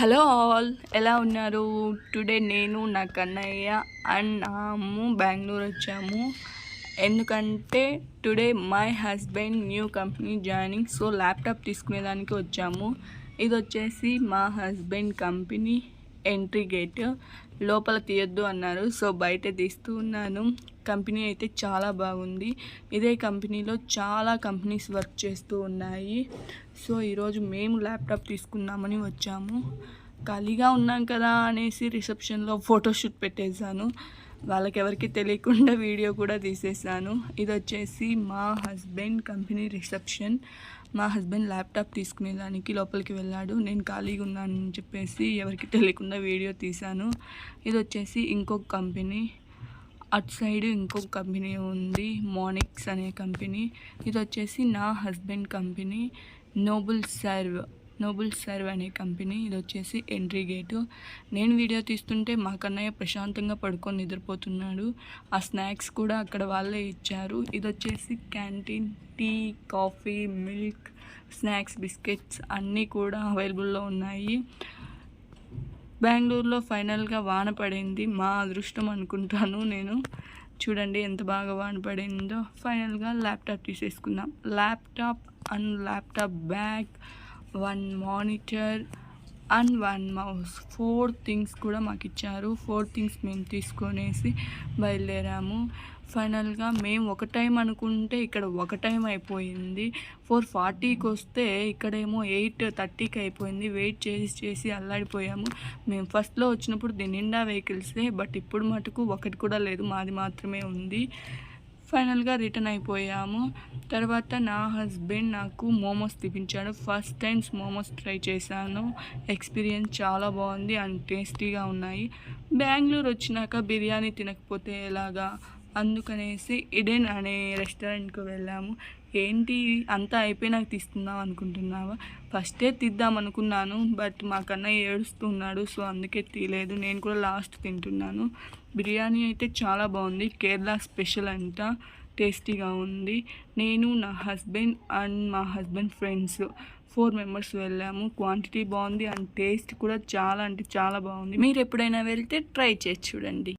Hello all ఎలా ఉన్నారు? Today నేను నా కన్నయ్య అండ్ నా బెంగళూరు వచ్చాము. ఎందుకంటే today my husband new company joining so laptop తీసుకునేదానికి వచ్చాము. ఇది వచ్చేసి మా హస్బెండ్ కంపెనీ ఎంట్రీ గేట్. లోపల తీయొద్దు అన్నారు సో బయట తీస్తూ ఉన్నాను. కంపెనీ అయితే చాలా బాగుంది. ఇదే కంపెనీలో చాలా కంపెనీస్ వర్క్ చేస్తూ ఉన్నాయి. సో ఈరోజు మేము ల్యాప్టాప్ తీసుకుందామని వచ్చాము. ఖాళీగా ఉన్నాం కదా అనేసి రిసెప్షన్లో ఫోటోషూట్ పెట్టేశాను. వాళ్ళకి ఎవరికి తెలియకుండా వీడియో కూడా తీసేసాను ఇది వచ్చేసి మా హస్బెండ్ కంపెనీ రిసెప్షన్. మా హస్బెండ్ ల్యాప్టాప్ తీసుకునేదానికి లోపలికి వెళ్ళాడు. నేను ఖాళీగా ఉన్నానని చెప్పేసి ఎవరికి తెలియకుండా వీడియో తీశాను. ఇది వచ్చేసి ఇంకొక కంపెనీ. అటు సైడ్ ఇంకో కంపెనీ ఉంది మోనిక్స్ అనే కంపెనీ. ఇది వచ్చేసి నా husband company. Noble serve noble serve అనే కంపెనీ. ఇది వచ్చేసి ఎంట్రీ గేటు నేను వీడియో తీస్తుంటే మా కన్నయ్య ప్రశాంతంగా పడుకొని నిద్రపోతున్నాడు. ఆ స్నాక్స్ కూడా అక్కడ వాళ్ళే ఇచ్చారు. ఇది వచ్చేసి canteen tea coffee milk snacks biscuits అన్నీ కూడా అవైలబుల్లో ఉన్నాయి. బెంగళూరులో ఫైనల్గా వాన పడింది. మా అదృష్టం అనుకుంటాను నేను. చూడండి ఎంత బాగా వాన పడిందో. ఫైనల్గా ల్యాప్టాప్ తీసేసుకుందాం. Laptop and laptop bag one monitor and one mouse four things కూడా మాకు ఇచ్చారు ఫోర్ థింగ్స్ మేము తీసుకొనేసి బయలుదేరాము. ఫైనల్గా మేము ఒక టైం అనుకుంటే ఇక్కడ ఒక టైం అయిపోయింది. ఫోర్ ఫార్టీకి వస్తే ఇక్కడేమో ఎయిట్ థర్టీకి అయిపోయింది. వెయిట్ చేసి చేసి అల్లాడిపోయాము. మేము ఫస్ట్లో వచ్చినప్పుడు దీని నిండా వెహికల్సే బట్ ఇప్పుడు మటుకు ఒకటి కూడా లేదు. మాది మాత్రమే ఉంది. ఫైనల్గా రిటర్న్ అయిపోయాము. తర్వాత నా హస్బెండ్ నాకు మోమోస్ తిప్పించాడు ఫస్ట్ టైమ్స్ మోమోస్ ట్రై చేశాను. ఎక్స్పీరియన్స్ చాలా బాగుంది అండ్ టేస్టీగా ఉన్నాయి. బెంగళూరు వచ్చినాక బిర్యానీ తినకపోతే ఎలాగా? అందుకనేసి ఇడెన్ అనే రెస్టారెంట్కి వెళ్ళాము. ఏంటి అంతా అయిపోయినాక తీస్తున్నాం అనుకుంటున్నావా? ఫస్టే తీద్దాం అనుకున్నాను బట్ మా కన్నయ్య ఏడుస్తున్నాడు సో అందుకే తీయలేదు నేను కూడా లాస్ట్ తింటున్నాను. బిర్యానీ అయితే చాలా బాగుంది. కేరళ స్పెషల్ అంట టేస్టీగా ఉంది. నేను నా హస్బెండ్ అండ్ మా హస్బెండ్ ఫ్రెండ్స్ ఫోర్ మెంబర్స్ వెళ్ళాము. క్వాంటిటీ బాగుంది అండ్ టేస్ట్ కూడా చాలా అంటే చాలా బాగుంది. మీరు ఎప్పుడైనా వెళ్తే ట్రై చేసి చూడండి.